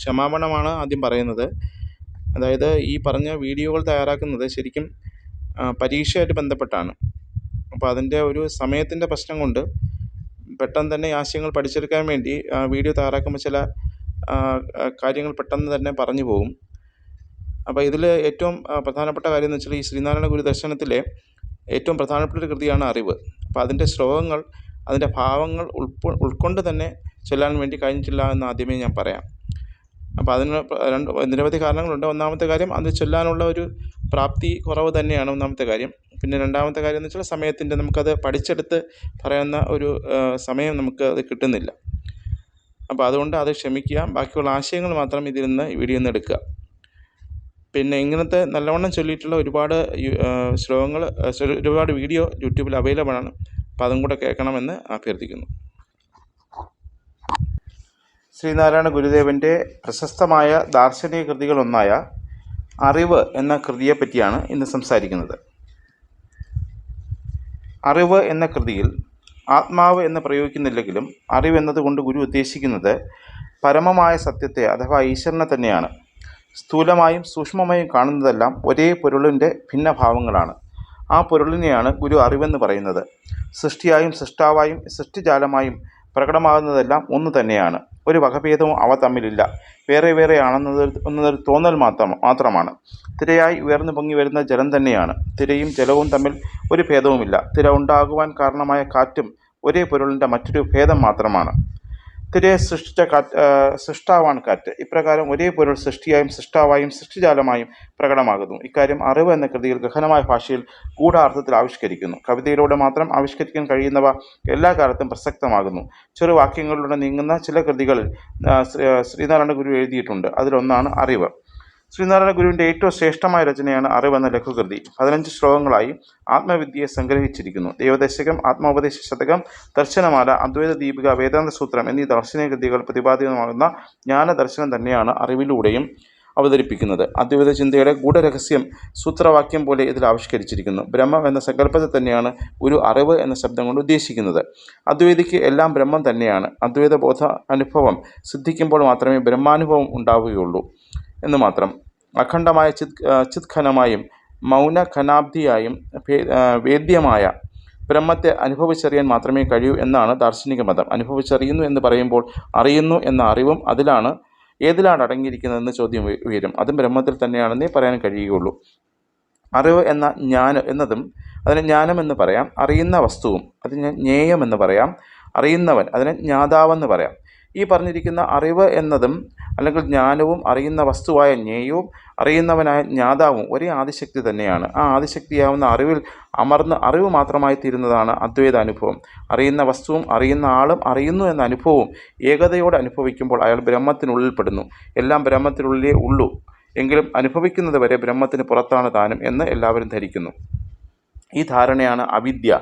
ക്ഷമാപണമാണ് ആദ്യം പറയുന്നത്. അതായത് ഈ പറഞ്ഞ വീഡിയോകൾ തയ്യാറാക്കുന്നത് ശരിക്കും പരീക്ഷയായിട്ട് ബന്ധപ്പെട്ടാണ്. അപ്പോൾ അതിന്റെ ഒരു സമയത്തിന്റെ പ്രശ്നം കൊണ്ട് പെട്ടെന്ന് തന്നെ ആശയങ്ങൾ പഠിച്ചെടുക്കാൻ വേണ്ടി വീഡിയോ തയ്യാറാക്കുമ്പോൾ ചില കാര്യങ്ങൾ പെട്ടെന്ന് തന്നെ പറഞ്ഞു പോകും. അപ്പോൾ ഇതിൽ ഏറ്റവും പ്രധാനപ്പെട്ട കാര്യം എന്ന് വെച്ചാൽ ഈ ശ്രീനാരായണ ഗുരു ദർശനത്തിലെ ഏറ്റവും പ്രധാനപ്പെട്ട ഒരു കൃതിയാണ് അറിവ്. അപ്പോൾ അതിന്റെ ശ്ലോകങ്ങൾ അതിന്റെ ഭാവങ്ങൾ ഉൾക്കൊണ്ട് തന്നെ ചൊല്ലാൻ വേണ്ടി കഴിഞ്ഞിട്ടില്ല എന്ന് ആദ്യമേ ഞാൻ പറയാം. അപ്പോൾ അതിന് രണ്ട് നിരവധി കാരണങ്ങളുണ്ട്. ഒന്നാമത്തെ കാര്യം അത് ചൊല്ലാനുള്ള ഒരു പ്രാപ്തി കുറവ് തന്നെയാണ് ഒന്നാമത്തെ കാര്യം. പിന്നെ രണ്ടാമത്തെ കാര്യം എന്ന് വെച്ചാൽ സമയത്തിന്റെ നമുക്കത് പഠിച്ചെടുത്ത് പറയുന്ന ഒരു സമയം നമുക്ക് അത് കിട്ടുന്നില്ല. അപ്പോൾ അതുകൊണ്ട് അത് ക്ഷമിക്കുക. ബാക്കിയുള്ള ആശയങ്ങൾ മാത്രം ഇതിൽ നിന്ന് വീഡിയോ നിന്ന് എടുക്കുക. പിന്നെ ഇങ്ങനത്തെ നല്ലവണ്ണം ചൊല്ലിയിട്ടുള്ള ഒരുപാട് ശ്ലോകങ്ങൾ ഒരുപാട് വീഡിയോ യൂട്യൂബിൽ അവൈലബിൾ ആണ്. അപ്പോൾ അതും കൂടെ കേൾക്കണമെന്ന് അഭ്യർത്ഥിക്കുന്നു. ശ്രീനാരായണ ഗുരുദേവന്റെ പ്രശസ്തമായ ദാർശനിക കൃതികളൊന്നായ അറിവ് എന്ന കൃതിയെപ്പറ്റിയാണ് ഇന്ന് സംസാരിക്കുന്നത്. അറിവ് എന്ന കൃതിയിൽ ആത്മാവ് എന്ന് പ്രയോഗിക്കുന്നില്ലെങ്കിലും അറിവ് എന്നതുകൊണ്ട് ഗുരു ഉദ്ദേശിക്കുന്നത് പരമമായ സത്യത്തെ അഥവാ ഈശ്വരനെ തന്നെയാണ്. സ്ഥൂലമായും സൂക്ഷ്മമായും കാണുന്നതെല്ലാം ഒരേ പൊരുളിന്റെ ഭിന്നഭാവങ്ങളാണ്. ആ പൊരുളിനെയാണ് ഗുരു അറിവെന്ന് പറയുന്നത്. സൃഷ്ടിയായും സൃഷ്ടാവായും സൃഷ്ടിജാലമായും പ്രകടമാകുന്നതെല്ലാം ഒന്ന് തന്നെയാണ്. ഒരു വകഭേദവും അവ തമ്മിലില്ല. വേറെ വേറെ ആണെന്നത് തോന്നൽ മാത്രം മാത്രമാണ്. തിരയായി ഉയർന്നു പൊങ്ങി വരുന്ന ജലം തന്നെയാണ്. തിരയും ജലവും തമ്മിൽ ഒരു ഭേദവുമില്ല. തിര ഉണ്ടാകുവാൻ കാരണമായ കാറ്റും ഒരേ പൊരുളിന്റെ മറ്റൊരു ഭേദം മാത്രമാണ്. തിരയെ സൃഷ്ടിച്ച കാറ്റ് സൃഷ്ടാവാണ് കാറ്റ്. ഇപ്രകാരം ഒരേ പൊരുൾ സൃഷ്ടിയായും സൃഷ്ടാവായും സൃഷ്ടിജാലമായും പ്രകടമാകുന്നു. ഇക്കാര്യം അറിവ് എന്ന കൃതിയിൽ ഗഹനമായ ഭാഷയിൽ ഗൂഢാർത്ഥത്തിൽ ആവിഷ്കരിക്കുന്നു. കവിതയിലൂടെ മാത്രം ആവിഷ്കരിക്കാൻ കഴിയുന്നവ എല്ലാ കാലത്തും പ്രസക്തമാകുന്നു. ചെറു വാക്യങ്ങളിലൂടെ നീങ്ങുന്ന ചില കൃതികളിൽ ശ്രീനാരായണ ഗുരു എഴുതിയിട്ടുണ്ട്. അതിലൊന്നാണ് അറിവ്. ശ്രീനാരായണ ഗുരുവിന്റെ ഏറ്റവും ശ്രേഷ്ഠമായ രചനയാണ് അറിവെന്ന ലഘുകൃതി. പതിനഞ്ച് ശ്ലോകങ്ങളായി ആത്മവിദ്യയെ സംഗ്രഹിച്ചിരിക്കുന്നു. ദൈവദശകം ആത്മോപദേശ ശതകം ദർശനമാല അദ്വൈത ദീപിക വേദാന്ത സൂത്രം എന്നീ ദാർശനിക കൃതികൾ പ്രതിപാദിതമാകുന്ന ജ്ഞാനദർശനം തന്നെയാണ് അറിവിലൂടെയും അവതരിപ്പിക്കുന്നത്. അദ്വൈത ചിന്തയുടെ ഗൂഢരഹസ്യം സൂത്രവാക്യം പോലെ ഇതിൽ ആവിഷ്കരിച്ചിരിക്കുന്നു. ബ്രഹ്മം എന്ന സങ്കല്പത്തെ തന്നെയാണ് ഒരു അറിവ് എന്ന ശബ്ദം കൊണ്ട് ഉദ്ദേശിക്കുന്നത്. അദ്വൈതിക്ക് എല്ലാം ബ്രഹ്മം തന്നെയാണ്. അദ്വൈത ബോധ അനുഭവം സിദ്ധിക്കുമ്പോൾ മാത്രമേ ബ്രഹ്മാനുഭവം ഉണ്ടാവുകയുള്ളൂ. എന്ന് മാത്രം. അഖണ്ഡമായ ചിത് ചിത്ഖനമായും മൗനഖനാബ്ദിയായും വേദ്യമായ ബ്രഹ്മത്തെ അനുഭവിച്ചറിയാൻ മാത്രമേ കഴിയൂ എന്നാണ് ദാർശനിക മതം. അനുഭവിച്ചറിയുന്നു എന്ന് പറയുമ്പോൾ അറിയുന്നു എന്ന അറിവും അതിലാണ്. ഏതിലാണ് അടങ്ങിയിരിക്കുന്നതെന്ന് ചോദ്യം ഉയരും. അതും ബ്രഹ്മത്തിൽ തന്നെയാണെന്നേ പറയാൻ കഴിയുകയുള്ളൂ. അറിവ് എന്ന ജ്ഞാനം എന്നതും അതിനെ ജ്ഞാനം എന്ന് പറയാം. അറിയുന്ന വസ്തുവും അതിന് ജ്ഞേയം എന്ന് പറയാം. അറിയുന്നവൻ അതിന് ജ്ഞാതാവെന്ന് പറയാം. ഈ പറഞ്ഞിരിക്കുന്ന അറിവ് എന്നതും അല്ലെങ്കിൽ ജ്ഞാനവും അറിയുന്ന വസ്തുവായ ജ്ഞേയവും അറിയുന്നവനായ ജ്ഞാതാവും ഒരേ ആദിശക്തി തന്നെയാണ്. ആ ആദിശക്തിയാവുന്ന അറിവിൽ അമർന്ന് അറിവ് മാത്രമായി തീരുന്നതാണ് അദ്വൈത അനുഭവം. അറിയുന്ന വസ്തുവും അറിയുന്ന ആളും അറിയുന്നു എന്ന അനുഭവവും ഏകതയോടെ അനുഭവിക്കുമ്പോൾ അയാൾ ബ്രഹ്മത്തിനുള്ളിൽപ്പെടുന്നു എല്ലാം ബ്രഹ്മത്തിനുള്ളിലേ ഉള്ളൂ. എങ്കിലും അനുഭവിക്കുന്നത് വരെ ബ്രഹ്മത്തിന് പുറത്താണ് താനും എന്ന് എല്ലാവരും ധരിക്കുന്നു. ഈ ധാരണയാണ് അവിദ്യ.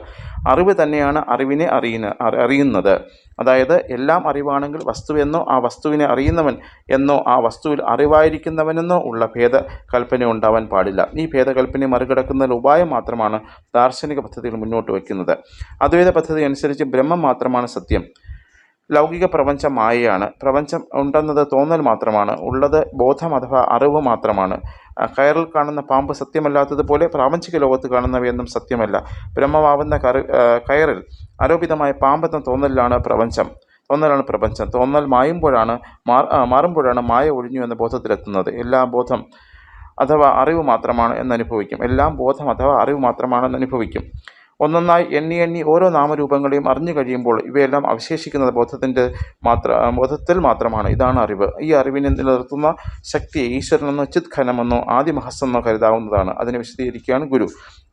അറിവ് തന്നെയാണ് അറിവിനെ അറിയുന്ന അറിയുന്നത്. അതായത് എല്ലാം അറിവാണെങ്കിൽ വസ്തുവെന്നോ ആ വസ്തുവിനെ അറിയുന്നവൻ എന്നോ ആ വസ്തുവിൽ അറിവായിരിക്കുന്നവനെന്നോ ഉള്ള ഭേദകൽപ്പന ഉണ്ടാവാൻ പാടില്ല. ഈ ഭേദകൽപ്പന മറികടക്കുന്ന ഉപായം മാത്രമാണ് ദാർശനിക പദ്ധതികൾ മുന്നോട്ട് വയ്ക്കുന്നത്. അദ്വൈത പദ്ധതി അനുസരിച്ച് ബ്രഹ്മം മാത്രമാണ് സത്യം. ലൗകിക പ്രപഞ്ചം മായയാണ്. പ്രപഞ്ചം ഉണ്ടെന്നത് തോന്നൽ മാത്രമാണ്. ഉള്ളത് ബോധം അഥവാ അറിവ് മാത്രമാണ്. കയറിൽ കാണുന്ന പാമ്പ് സത്യമല്ലാത്തതുപോലെ പ്രാപഞ്ചിക ലോകത്ത് കാണുന്നവയൊന്നും സത്യമല്ല. ബ്രഹ്മമാവുന്ന കറി കയറിൽ ആരോപിതമായ പാമ്പെന്ന തോന്നലിലാണ് പ്രപഞ്ചം. തോന്നലാണ് പ്രപഞ്ചം. തോന്നൽ മായുമ്പോഴാണ് മാറുമ്പോഴാണ് മായ ഒഴിഞ്ഞു എന്ന ബോധത്തിലെത്തുന്നത്. എല്ലാ ബോധം അഥവാ അറിവ് മാത്രമാണ് എന്നനുഭവിക്കും. എല്ലാം ബോധം അഥവാ അറിവ് മാത്രമാണെന്ന് അനുഭവിക്കും ഒന്നൊന്നായി എണ്ണി എണ്ണി ഓരോ നാമരൂപങ്ങളെയും അറിഞ്ഞു കഴിയുമ്പോൾ ഇവയെല്ലാം അവശേഷിക്കുന്നത് ബോധത്തിന്റെ മാത്ര ബോധത്തിൽ മാത്രമാണ്. ഇതാണ് അറിവ്. ഈ അറിവിനെ നിലനിർത്തുന്ന ശക്തി ഈശ്വരനെന്നോ ചിത് ഖനമെന്നോ ആദിമഹസ്സെന്നോ കരുതാവുന്നതാണ്. അതിനെ വിശദീകരിക്കുകയാണ് ഗുരു.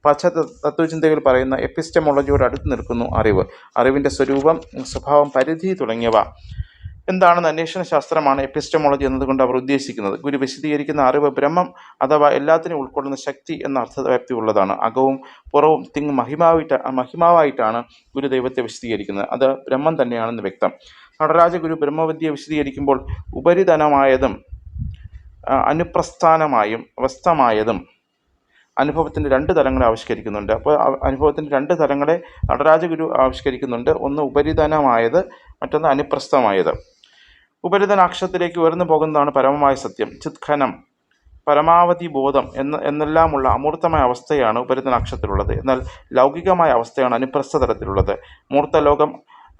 പാശ്ചാത്യ തത്വചിന്തകൾ പറയുന്ന എപ്പിസ്റ്റമോളജിയോട് അടുത്ത് നിൽക്കുന്നു അറിവ്. അറിവിന്റെ സ്വരൂപം സ്വഭാവം പരിധി തുടങ്ങിയവ. എന്താണെന്ന് അന്വേഷണ ശാസ്ത്രമാണ് എപ്പിസ്റ്റമോളജി എന്നതുകൊണ്ട് അവർ ഉദ്ദേശിക്കുന്നത്. ഗുരു വിശദീകരിക്കുന്ന അറിവ് ബ്രഹ്മം അഥവാ എല്ലാത്തിനും ഉൾക്കൊള്ളുന്ന ശക്തി എന്ന അർത്ഥവ്യാപ്തി ഉള്ളതാണ്. അകവും പുറവും തിങ് മഹിമാവിട്ട് മഹിമാവായിട്ടാണ് ഗുരു ദൈവത്തെ വിശദീകരിക്കുന്നത്. അത് ബ്രഹ്മം തന്നെയാണെന്ന് വ്യക്തം. നടരാജ ഗുരു ബ്രഹ്മവിദ്യ വിശദീകരിക്കുമ്പോൾ ഉപരിതനമായതും അനുപ്രസ്ഥാനമായും അവസ്ഥമായതും അനുഭവത്തിന്റെ രണ്ട് തലങ്ങളെ ആവിഷ്കരിക്കുന്നുണ്ട്. അപ്പോൾ അനുഭവത്തിന്റെ രണ്ട് തലങ്ങളെ നടരാജഗുരു ആവിഷ്കരിക്കുന്നുണ്ട്. ഒന്ന് ഉപരിതനമായത് മറ്റൊന്ന് അനുപ്രസ്ഥമായത്. ഉപരിതനാക്ഷത്തിലേക്ക് ഉയർന്നു പോകുന്നതാണ് പരമമായ സത്യം. ചിത്ഖനം പരമാവധി ബോധം എന്ന് എന്നെല്ലാമുള്ള അമൂർത്തമായ അവസ്ഥയാണ് ഉപരിതനാക്ഷത്തിലുള്ളത് എന്നാൽ ലൗകികമായ അവസ്ഥയാണ് അനുപ്രസ്ഥ തലത്തിലുള്ളത്. മൂർത്ത ലോകം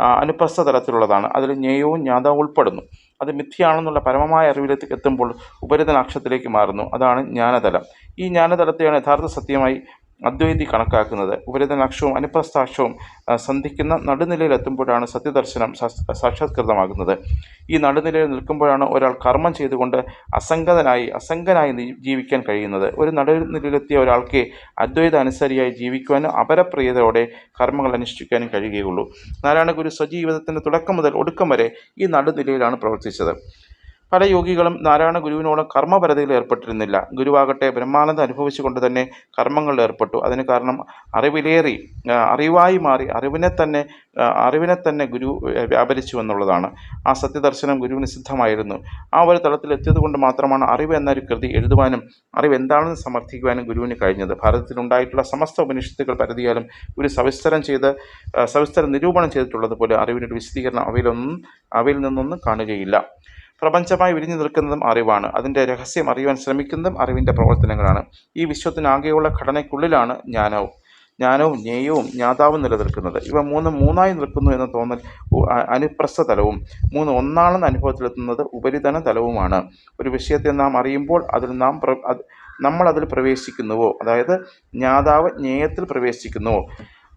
ആ, അനുപ്രസ്ഥ തലത്തിലുള്ളതാണ്. അതിൽ ജ്ഞേയവും ജ്ഞാതവും ഉൾപ്പെടുന്നു. അത് മിഥ്യയാണെന്നുള്ള പരമമായ അറിവിലേക്ക് എത്തുമ്പോൾ ഉപരിതനാക്ഷത്തിലേക്ക് മാറുന്നു. അതാണ് ജ്ഞാനതലം. ഈ ജ്ഞാനതലത്തെയാണ് യഥാർത്ഥ സത്യമായി അദ്വൈതി കണക്കാക്കുന്നത്. ഉപരിതനാക്ഷവും അനുപ്രസ്ഥാക്ഷവും സന്ധിക്കുന്ന നടുനിലയിലെത്തുമ്പോഴാണ് സത്യദർശനം സാക്ഷാത്കൃതമാകുന്നത്. ഈ നടുനിലയിൽ നിൽക്കുമ്പോഴാണ് ഒരാൾ കർമ്മം ചെയ്തുകൊണ്ട് അസംഗതനായി അസംഗനായി ജീവിക്കാൻ കഴിയുന്നത്. ഒരു നടുനിലയിലെത്തിയ ഒരാൾക്ക് അദ്വൈത അനുസരിയായി ജീവിക്കുവാനും അപരപ്രിയതയോടെ കർമ്മങ്ങൾ അനുഷ്ഠിക്കാനും കഴിയുകയുള്ളൂ. നാരായണ ഗുരു സ്വജീവിതത്തിന്റെ തുടക്കം മുതൽ ഒടുക്കം വരെ ഈ നടുനിലയിലാണ് പ്രവർത്തിച്ചത്. പല യോഗികളും നാരായണ ഗുരുവിനോളം കർമ്മപരതയിൽ ഏർപ്പെട്ടിരുന്നില്ല. ഗുരുവാകട്ടെ ബ്രഹ്മാനന്ദം അനുഭവിച്ചുകൊണ്ട് തന്നെ കർമ്മങ്ങളിൽ ഏർപ്പെട്ടു. അതിന് കാരണം അറിവിലേറി അറിവായി മാറി അറിവിനെ തന്നെ അറിവിനെ തന്നെ ഗുരു വ്യാപരിച്ചു എന്നുള്ളതാണ്. ആ സത്യദർശനം ഗുരുവിന് സിദ്ധമായിരുന്നു ആ ഒരു തലത്തിൽ എത്തിയത് കൊണ്ട് മാത്രമാണ് അറിവ് എന്നൊരു കൃതി എഴുതുവാനും അറിവ് എന്താണെന്ന് സമർത്ഥിക്കുവാനും ഗുരുവിന് കഴിഞ്ഞത്. ഭാരതത്തിലുണ്ടായിട്ടുള്ള സമസ്ത ഉപനിഷത്തുകൾ പരതിയാലും ഗുരു സവിസ്തരം ചെയ്ത് സവിസ്തരം നിരൂപണം ചെയ്തിട്ടുള്ളതുപോലെ അറിവിനൊരു വിശദീകരണം അവയിലൊന്നും അവയിൽ നിന്നൊന്നും കാണുകയില്ല. പ്രപഞ്ചമായി വിരിഞ്ഞു നിൽക്കുന്നതും അറിവാണ്. അതിന്റെ രഹസ്യം അറിയുവാൻ ശ്രമിക്കുന്നതും അറിവിന്റെ പ്രവർത്തനങ്ങളാണ്. ഈ വിശ്വത്തിനാകെയുള്ള ഘടനയ്ക്കുള്ളിലാണ് ജ്ഞാനവും. ജ്ഞാനവും ജ്ഞേയവും ജ്ഞാതാവും നിലനിൽക്കുന്നത്. ഇവ മൂന്ന് മൂന്നായി നിൽക്കുന്നു എന്ന തോന്നൽ അനുപ്രസ്ഥതലവും അനുപ്രസ്ഥ തലവും. മൂന്ന് ഒന്നാണെന്ന അനുഭവത്തിലെത്തുന്നത് ഉപരിതല തലവുമാണ്. ഒരു വിഷയത്തെ നാം അറിയുമ്പോൾ അതിൽ നാം നമ്മൾ അതിൽ പ്രവേശിക്കുന്നുവോ? അതായത് ജ്ഞാതാവ് ജ്ഞേയത്തിൽ പ്രവേശിക്കുന്നുവോ?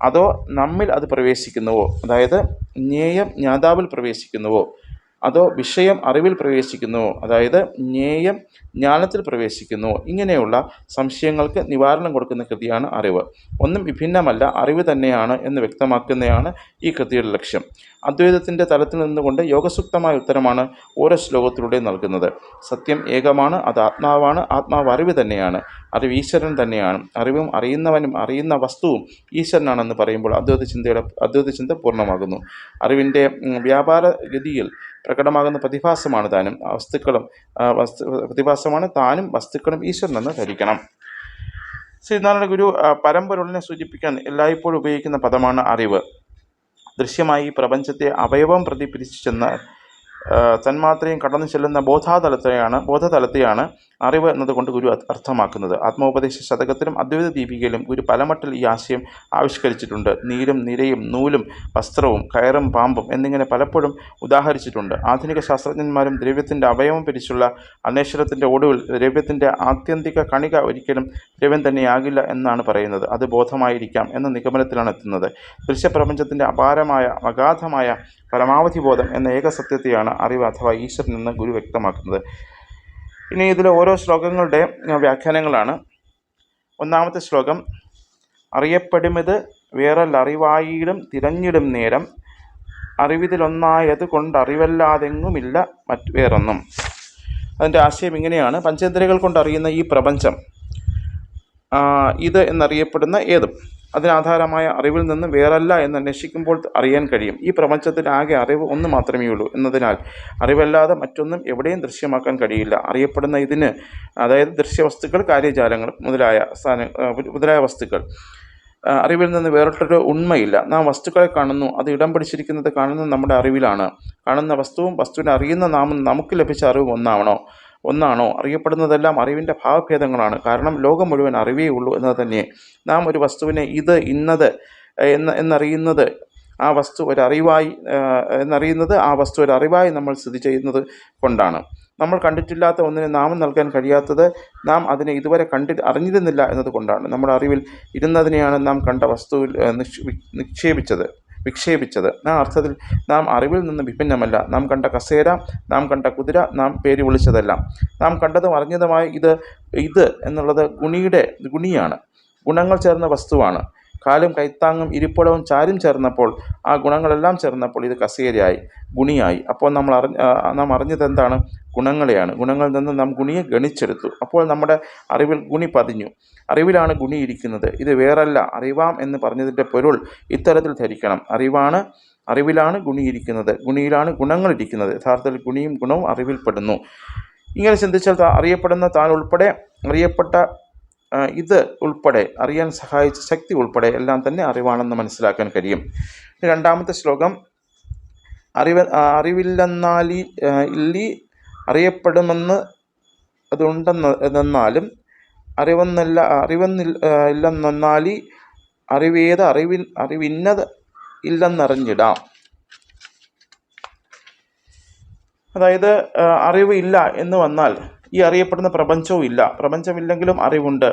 അതോ നമ്മിൽ അത് പ്രവേശിക്കുന്നുവോ? അതായത് ജ്ഞേയം ജ്ഞാതാവിൽ പ്രവേശിക്കുന്നുവോ? അതോ വിഷയം അറിവിൽ പ്രവേശിക്കുന്നു അതായത് ജ്ഞേയം ജ്ഞാനത്തിൽ പ്രവേശിക്കുന്നു. ഇങ്ങനെയുള്ള സംശയങ്ങൾക്ക് നിവാരണം കൊടുക്കുന്ന കൃതിയാണ് അറിവ്. ഒന്നും വിഭിന്നമല്ല അറിവ് തന്നെയാണ് എന്ന് വ്യക്തമാക്കുന്നതാണ് ഈ കൃതിയുടെ ലക്ഷ്യം. അദ്വൈതത്തിന്റെ തലത്തിൽ നിന്നുകൊണ്ട് യോഗസുക്തമായ ഉത്തരമാണ് ഓരോ ശ്ലോകത്തിലൂടെ നൽകുന്നത്. സത്യം ഏകമാണ് അത് ആത്മാവാണ് ആത്മാവ് അറിവ് തന്നെയാണ് അറിവ് ഈശ്വരൻ തന്നെയാണ്. അറിവും അറിയുന്നവനും അറിയുന്ന വസ്തുവും ഈശ്വരനാണെന്ന് പറയുമ്പോൾ അദ്വൈത ചിന്തയുടെ അദ്വൈത ചിന്ത പൂർണമാകുന്നു. അറിവിന്റെ വ്യാപാര ഗതിയിൽ പ്രകടമാകുന്ന പ്രതിഭാസമാണ് താനും. വസ്തുക്കളും പ്രതിഭാസമാണ് താനും വസ്തുക്കളും ഈശ്വരനെന്ന് ധരിക്കണം. ശ്രീനാരായണ ഗുരു പരമ്പൊരുളിനെ സൂചിപ്പിക്കാൻ എല്ലായ്പ്പോഴും ഉപയോഗിക്കുന്ന പദമാണ് അറിവ്. ദൃശ്യമായി പ്രപഞ്ചത്തെ അവയവം പ്രതി പിരിച്ചു തന്മാത്രയും കടന്നു ചെല്ലുന്ന ബോധാതലത്തെയാണ് ബോധതലത്തെയാണ് അറിവ് എന്നതുകൊണ്ട് ഗുരു അർത്ഥ- അർത്ഥമാക്കുന്നത്. ആത്മോപദേശ ശതകത്തിലും അദ്വൈത ദീപികയിലും ഗുരു പലമട്ടിൽ ഈ ആശയം ആവിഷ്കരിച്ചിട്ടുണ്ട്. നീരും നിരയും നൂലും വസ്ത്രവും കയറും പാമ്പും എന്നിങ്ങനെ പലപ്പോഴും ഉദാഹരിച്ചിട്ടുണ്ട്. ആധുനിക ശാസ്ത്രജ്ഞന്മാരും ദ്രവ്യത്തിന്റെ അവയവം പിരിച്ചുള്ള അന്വേഷണത്തിന്റെ ഒടുവിൽ ദ്രവ്യത്തിന്റെ ആത്യന്തിക കണിക ഒരിക്കലും ദ്രവ്യം തന്നെയാകില്ല എന്നാണ് പറയുന്നത്. അത് ബോധമായിരിക്കാം എന്ന നിഗമനത്തിലാണ് എത്തുന്നത്. ദൃശ്യപ്രപഞ്ചത്തിന്റെ അപാരമായ അഗാധമായ പരമാവധി ബോധം എന്ന ഏക സത്യത്തെയാണ് അറിവ് അഥവാ ഈശ്വരൻ എന്ന് ഗുരു വ്യക്തമാക്കുന്നത്. ഇനി ഇതിലെ ഓരോ ശ്ലോകങ്ങളുടെ വ്യാഖ്യാനങ്ങളാണ്. ഒന്നാമത്തെ ശ്ലോകം അറിയപ്പെടുമിത് വേറല്ലറിവായിടും തിരഞ്ഞിടും നേരം അറിവിതിലൊന്നായത് കൊണ്ട് അറിവല്ലാതെങ്ങുമില്ല മറ്റ് വേറൊന്നും. അതിന്റെ ആശയം ഇങ്ങനെയാണ്. പഞ്ചേന്ദ്രിയകൾ കൊണ്ടറിയുന്ന ഈ പ്രപഞ്ചം ഇത് എന്നറിയപ്പെടുന്ന ഏതും. അതിനാധാരമായ അറിവിൽ നിന്ന് വേറല്ല എന്ന് അന്വേഷിക്കുമ്പോൾ അറിയാൻ കഴിയും. ഈ പ്രപഞ്ചത്തിൽ ആകെ അറിവ് ഒന്ന് മാത്രമേ ഉള്ളൂ. എന്നതിനാൽ അറിവല്ലാതെ മറ്റൊന്നും എവിടെയും ദൃശ്യമാക്കാൻ കഴിയില്ല. അറിയപ്പെടുന്ന ഇതിന് അതായത് ദൃശ്യവസ്തുക്കൾ കാര്യജാലങ്ങൾ മുതലായ സ്ഥാന മുതലായ വസ്തുക്കൾ. അറിവിൽ നിന്ന് വേറിട്ടൊരു ഉണ്മയില്ല. നാം വസ്തുക്കളെ കാണുന്നു. അത് ഇടം പിടിച്ചിരിക്കുന്നത് കാണുന്നത് നമ്മുടെ അറിവിലാണ്. കാണുന്ന വസ്തുവും വസ്തുവിനെ അറിയുന്ന നാമും നമുക്ക് ലഭിച്ച അറിവും ഒന്നാണോ ഒന്നാണോ? അറിയപ്പെടുന്നതെല്ലാം അറിവിന്റെ ഭാവഭേദങ്ങളാണ്. കാരണം ലോകം മുഴുവൻ അറിവേ ഉള്ളൂ എന്നത് തന്നെ. നാം ഒരു വസ്തുവിനെ ഇത് ഇന്നത് എന്ന് എന്നറിയുന്നത് ആ വസ്തു ഒരു അറിവായി എന്നറിയുന്നത് ആ വസ്തു ഒരു അറിവായി നമ്മൾ സ്ഥിതി ചെയ്യുന്നത് കൊണ്ടാണ്. നമ്മൾ കണ്ടിട്ടില്ലാത്ത ഒന്നിന് നാമം നൽകാൻ കഴിയാത്തത് നാം അതിനെ ഇതുവരെ കണ്ടി അറിഞ്ഞിരുന്നില്ല എന്നതുകൊണ്ടാണ് നമ്മുടെ അറിവിൽ ഇരുന്നതിനെയാണ് നാം കണ്ട വസ്തുവിൽ നിക്ഷേപിച്ചത്. വിക്ഷേപിച്ചത്. ആ അർത്ഥത്തിൽ നാം അറിവിൽ നിന്ന് വിഭിന്നമല്ല. നാം കണ്ട കസേര നാം കണ്ട കുതിര നാം പേര് വിളിച്ചതെല്ലാം. നാം കണ്ടതും അറിഞ്ഞതുമായ ഇത് ഇത് എന്നുള്ളത് ഗുണിയുടെ ഗുണിയാണ്. ഗുണങ്ങൾ ചേർന്ന വസ്തുവാണ്. കാലും കൈത്താങ്ങും ഇരിപ്പിടവും ചാരും ചേർന്നപ്പോൾ ആ ഗുണങ്ങളെല്ലാം ചേർന്നപ്പോൾ ഇത് കസേരയായി ഗുണിയായി. അപ്പോൾ നമ്മൾ അറിഞ്ഞ നാം അറിഞ്ഞത് എന്താണ്? ഗുണങ്ങളെയാണ്. ഗുണങ്ങളിൽ നിന്ന് നാം ഗുണിയെ ഗണിച്ചെടുത്തു. അപ്പോൾ നമ്മുടെ അറിവിൽ ഗുണി പതിഞ്ഞു. അറിവിലാണ് ഗുണി ഇരിക്കുന്നത്. ഇത് വേറല്ല അറിവാം എന്ന് പറഞ്ഞതിന്റെ പൊരുൾ ഇത്തരത്തിൽ ധരിക്കണം. അറിവാണ് അറിവിലാണ് ഗുണിയിരിക്കുന്നത് ഗുണിയിലാണ് ഗുണങ്ങൾ ഇരിക്കുന്നത്. യഥാർത്ഥത്തിൽ ഗുണിയും ഗുണവും അറിവിൽപ്പെടുന്നു. ഇങ്ങനെ ചിന്തിച്ചാൽ അറിയപ്പെടുന്ന താൻ ഉൾപ്പെടെ അറിയപ്പെട്ട ഇത് ഉൾപ്പെടെ അറിയാൻ സഹായിച്ച ശക്തി ഉൾപ്പെടെ എല്ലാം തന്നെ അറിവാണെന്ന് മനസ്സിലാക്കാൻ കഴിയും. രണ്ടാമത്തെ ശ്ലോകം അറിവ് അറിവില്ലെന്നാലി ഇല്ലി അറിയപ്പെടുമെന്ന് അതുണ്ടെന്ന് എന്നാലും അറിവെന്നല്ല അറിവെന്നില്ല ഇല്ലെന്നാലി അറിവേത് അറിവിൻ അറിവിന്നത് ഇല്ലെന്നറിഞ്ഞിടാം. അതായത് അറിവില്ല അറിവ് ഇല്ല എന്ന് വന്നാൽ ഈ അറിയപ്പെടുന്ന പ്രപഞ്ചവും ഇല്ല. പ്രപഞ്ചമില്ലെങ്കിലും അറിവുണ്ട്.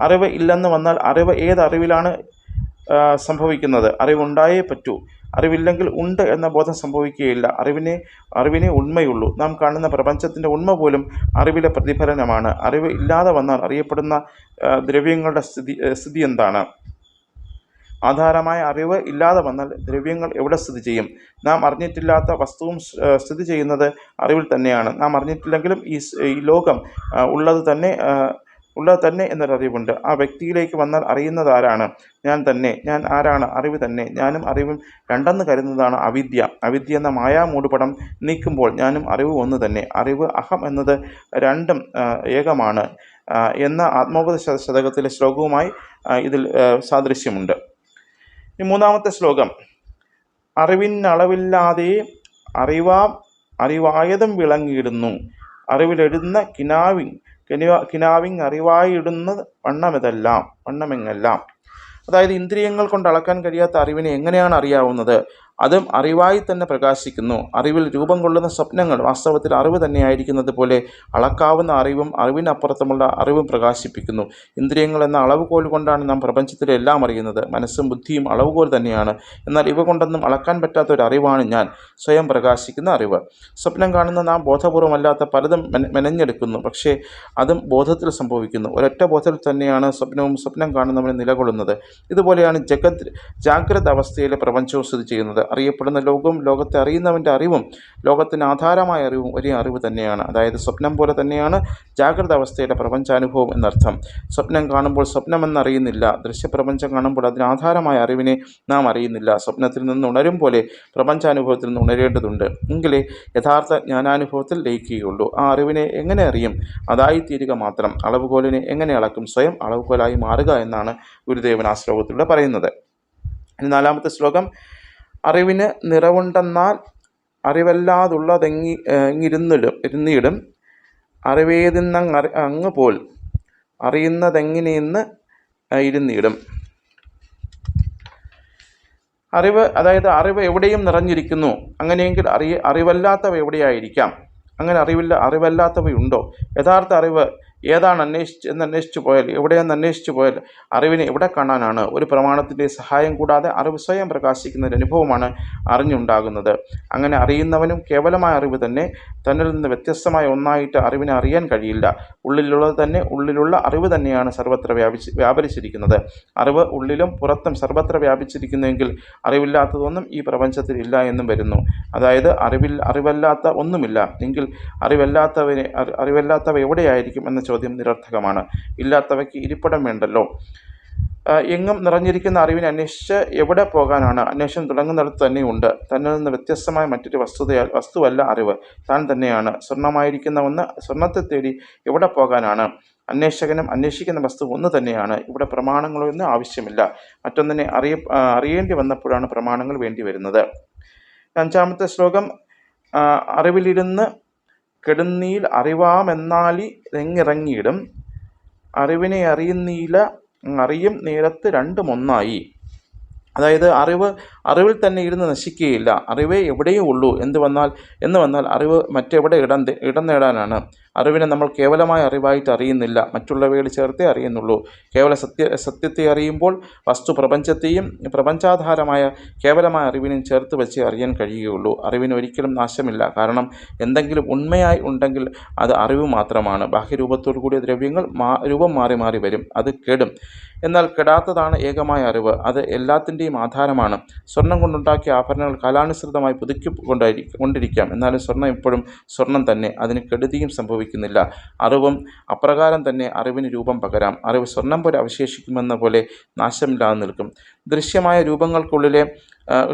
അറിവ് ഇല്ലെന്ന് വന്നാൽ അറിവ് ഏത് അറിവിലാണ് സംഭവിക്കുന്നത്? അറിവുണ്ടായേ പറ്റൂ. അറിവില്ലെങ്കിൽ ഉണ്ട് എന്ന ബോധം സംഭവിക്കുകയില്ല. അറിവിനെ അറിവിനെ ഉണ്മയുള്ളൂ. നാം കാണുന്ന പ്രപഞ്ചത്തിന്റെ ഉണ്മ പോലും അറിവിലെ പ്രതിഫലനമാണ്. അറിവ് ഇല്ലാതെ വന്നാൽ അറിയപ്പെടുന്ന ദ്രവ്യങ്ങളുടെ സ്ഥിതി സ്ഥിതി എന്താണ്? ആധാരമായ അറിവ് ഇല്ലാതെ വന്നാൽ ദ്രവ്യങ്ങൾ എവിടെ സ്ഥിതി ചെയ്യും? നാം അറിഞ്ഞിട്ടില്ലാത്ത വസ്തുവും സ്ഥിതി ചെയ്യുന്നത് അറിവിൽ തന്നെയാണ്. നാം അറിഞ്ഞിട്ടില്ലെങ്കിലും ഈ ലോകം ഉള്ളത് തന്നെ ഉള്ളത് തന്നെ എന്നൊരറിവുണ്ട് ആ വ്യക്തിയിലേക്ക് വന്നാൽ അറിയുന്നത് ആരാണ്? ഞാൻ തന്നെ. ഞാൻ ആരാണ്? അറിവ് തന്നെ. ഞാനും അറിവും രണ്ടെന്ന് കരുതുന്നതാണ് അവിദ്യ. അവിദ്യ എന്ന മായാമൂടുപടം നീക്കുമ്പോൾ ഞാനും അറിവ് ഒന്ന് തന്നെ. അറിവ് അഹം എന്നത് രണ്ടും ഏകമാണ് എന്ന ആത്മോപദ ശതകത്തിലെ ശ്ലോകവുമായി ഇതിൽ സാദൃശ്യമുണ്ട്. മൂന്നാമത്തെ ശ്ലോകം. അറിവിൻ അറിവിനളവില്ലാതെ അറിവാം അറിവായതും വിളങ്ങിയിടുന്നു. അറിവിലിടുന്ന കിനാവിൻ കിനിവ കിനാവിങ് അറിവായിടുന്ന വണ്ണമെതെല്ലാം വണ്ണമെങ്ങെല്ലാം. അതായത് ഇന്ദ്രിയങ്ങൾ കൊണ്ട് അളക്കാൻ കഴിയാത്ത അറിവിനെ എങ്ങനെയാണ് അറിയാവുന്നത്? അതും അറിവായി തന്നെ പ്രകാശിക്കുന്നു. അറിവിൽ രൂപം കൊള്ളുന്ന സ്വപ്നങ്ങൾ വാസ്തവത്തിൽ അറിവ് തന്നെയായിരിക്കുന്നത് പോലെ അളക്കാവുന്ന അറിവും അറിവിനപ്പുറത്തുമുള്ള അറിവും പ്രകാശിപ്പിക്കുന്നു. ഇന്ദ്രിയങ്ങൾ എന്ന അളവുകോൽ കൊണ്ടാണ് നാം പ്രപഞ്ചത്തിലെ എല്ലാം അറിയുന്നത്. മനസ്സും ബുദ്ധിയും അളവുകോൽ തന്നെയാണ്. എന്നാൽ ഇവ കൊണ്ടൊന്നും അളക്കാൻ പറ്റാത്ത ഒരു അറിവാണ് ഞാൻ. സ്വയം പ്രകാശിക്കുന്ന അറിവ്. സ്വപ്നം കാണുന്ന നാം ബോധപൂർവമല്ലാത്ത പലതും മെന- മെനഞ്ഞെടുക്കുന്നു. പക്ഷേ അതും ബോധത്തിൽ സംഭവിക്കുന്നു. ഒരൊറ്റ ബോധത്തിൽ തന്നെയാണ് സ്വപ്നവും സ്വപ്നം കാണുന്നവന് നിലകൊള്ളുന്നത്. ഇതുപോലെയാണ് ജഗത് ജാഗ്രത അവസ്ഥയിലെ പ്രപഞ്ചവും സ്ഥിതി ചെയ്യുന്നത്. അറിയപ്പെടുന്ന ലോകവും ലോകത്തെ അറിയുന്നവന്റെ അറിവും ലോകത്തിന് ആധാരമായ അറിവും ഒരേ അറിവ് തന്നെയാണ്. അതായത് സ്വപ്നം പോലെ തന്നെയാണ് ജാഗ്രത അവസ്ഥയുടെ പ്രപഞ്ചാനുഭവം എന്നർത്ഥം. സ്വപ്നം കാണുമ്പോൾ സ്വപ്നം സ്വപ്നമെന്നറിയുന്നില്ല. ദൃശ്യപ്രപഞ്ചം കാണുമ്പോൾ അതിന് ആധാരമായ അറിവിനെ നാം അറിയുന്നില്ല. സ്വപ്നത്തിൽ നിന്ന് ഉണരും പോലെ പ്രപഞ്ചാനുഭവത്തിൽ നിന്ന് ഉണരേണ്ടതുണ്ട്. എങ്കിലേ യഥാർത്ഥ ജ്ഞാനാനുഭവത്തിൽ ലയിക്കുകയുള്ളൂ. ആ അറിവിനെ എങ്ങനെ അറിയും? അതായിത്തീരുക മാത്രം. അളവുകോലിനെ എങ്ങനെ അളക്കും? സ്വയം അളവുകോലായി മാറുക എന്നാണ് ഗുരുദേവൻ ആ ശ്ലോകത്തിലൂടെ പറയുന്നത്. നാലാമത്തെ ശ്ലോകം. അറിവിന് നിറവുണ്ടെന്നാൽ അറിവല്ലാതുള്ളതെങ്ങി എങ്ങിരുന്നിടും ഇരുന്നിടും. അറിവേതിന്നങ്ങ് അറി അങ്ങ് പോൽ അറിയുന്നതെങ്ങനെയെന്ന് ഇരുന്നിടും. അറിവ് അതായത് അറിവ് എവിടെയും നിറഞ്ഞിരിക്കുന്നു. അങ്ങനെയെങ്കിൽ അറിയ അറിവല്ലാത്തവ എവിടെയായിരിക്കാം? അങ്ങനെ അറിവില്ല അറിവല്ലാത്തവയുണ്ടോ? യഥാർത്ഥ അറിവ് ഏതാണ് അന്വേഷിച്ച് എന്ന് അന്വേഷിച്ചു പോയാൽ എവിടെയെന്ന് അന്വേഷിച്ചു പോയാൽ അറിവിനെ എവിടെ കാണാനാണ്? ഒരു പ്രമാണത്തിന്റെ സഹായം കൂടാതെ അറിവ് സ്വയം പ്രകാശിക്കുന്ന ഒരു അനുഭവമാണ് അറിഞ്ഞുണ്ടാകുന്നത്. അങ്ങനെ അറിയുന്നവനും കേവലമായ അറിവ് തന്നെ തന്നിൽ നിന്ന് വ്യത്യസ്തമായ ഒന്നായിട്ട് അറിവിനെ അറിയാൻ കഴിയില്ല. ഉള്ളിലുള്ളത് തന്നെ ഉള്ളിലുള്ള അറിവ് തന്നെയാണ് സർവത്ര വ്യാപിച്ച് വ്യാപരിച്ചിരിക്കുന്നത്. അറിവ് ഉള്ളിലും പുറത്തും സർവത്ര വ്യാപിച്ചിരിക്കുന്നുവെങ്കിൽ അറിവില്ലാത്തതൊന്നും ഈ പ്രപഞ്ചത്തിൽ ഇല്ല എന്നും വരുന്നു. അതായത് അറിവിൽ അറിവല്ലാത്ത ഒന്നുമില്ല. എങ്കിൽ അറിവല്ലാത്തവനെ അറിവല്ലാത്തവ എവിടെയായിരിക്കും എന്ന ചോദ്യം നിരർത്ഥകമാണ്. ഇല്ലാത്തവയ്ക്ക് ഇരിപ്പിടം വേണ്ടല്ലോ. എങ്ങും നിറഞ്ഞിരിക്കുന്ന അറിവിനെ അന്വേഷിച്ച് എവിടെ പോകാനാണ്? അന്വേഷണം തുടങ്ങുന്നിടത്ത് തന്നെയുണ്ട്. തന്നിൽ നിന്ന് വ്യത്യസ്തമായ മറ്റൊരു വസ്തുതയാൽ വസ്തുവല്ല അറിവ്. താൻ തന്നെയാണ്. സ്വർണമായിരിക്കുന്ന ഒന്ന് സ്വർണത്തെ തേടി എവിടെ പോകാനാണ്? അന്വേഷകനും അന്വേഷിക്കുന്ന വസ്തു ഒന്ന് തന്നെയാണ്. ഇവിടെ പ്രമാണങ്ങളൊന്നും ആവശ്യമില്ല. മറ്റൊന്നിനെ അറിയ അറിയേണ്ടി വന്നപ്പോഴാണ് പ്രമാണങ്ങൾ വേണ്ടി വരുന്നത്. അഞ്ചാമത്തെ ശ്ലോകം അറിവിലിരുന്ന് കെടുന്നീൽ അറിവാമെന്നാലി തെങ്ങിറങ്ങിയിടും അറിവിനെ അറിയുന്നീല അറിയും നേരത്ത് രണ്ടും ഒന്നായി. അതായത് അറിവ് അറിവിൽ തന്നെ ഇരുന്ന് നശിക്കുകയില്ല. അറിവേ എവിടെയും ഉള്ളൂ. എന്ത് വന്നാൽ എന്ന് വന്നാൽ അറിവ് മറ്റെവിടെ ഇടം ഇടം നേടാനാണ്. അറിവിനെ നമ്മൾ കേവലമായ അറിവായിട്ട് അറിയുന്നില്ല. മറ്റുള്ളവയോട് ചേർത്തേ അറിയുന്നുള്ളൂ. കേവല സത്യ സത്യത്തെ അറിയുമ്പോൾ വസ്തു പ്രപഞ്ചത്തെയും പ്രപഞ്ചാധാരമായ കേവലമായ അറിവിനെയും ചേർത്ത് വെച്ച് അറിയാൻ കഴിയുകയുള്ളൂ. അറിവിന് ഒരിക്കലും നാശമില്ല. കാരണം എന്തെങ്കിലും ഉണ്മയായി ഉണ്ടെങ്കിൽ അത് അറിവ് മാത്രമാണ്. ബാഹ്യരൂപത്തോടു കൂടിയ ദ്രവ്യങ്ങൾ രൂപം മാറി മാറി വരും. അത് കേടും. എന്നാൽ കെടാത്തതാണ് ഏകമായ അറിവ്. അത് എല്ലാത്തിന്റെയും ആധാരമാണ്. സ്വർണം കൊണ്ടുണ്ടാക്കിയ ആഭരണങ്ങൾ കാലാനുസൃതമായി പുതുക്കി കൊണ്ടായിരിക്കും കൊണ്ടിരിക്കാം. എന്നാലും സ്വർണം എപ്പോഴും സ്വർണം തന്നെ. അതിന് കെടുതിയും സംഭവിക്കുന്നില്ല. അറിവും അപ്രകാരം തന്നെ അറിവിന് രൂപം പകരാം. അറിവ് സ്വർണം പോലെ അവശേഷിക്കുമെന്ന പോലെ നാശമില്ലാതെ നിൽക്കും. ദൃശ്യമായ രൂപങ്ങൾക്കുള്ളിലെ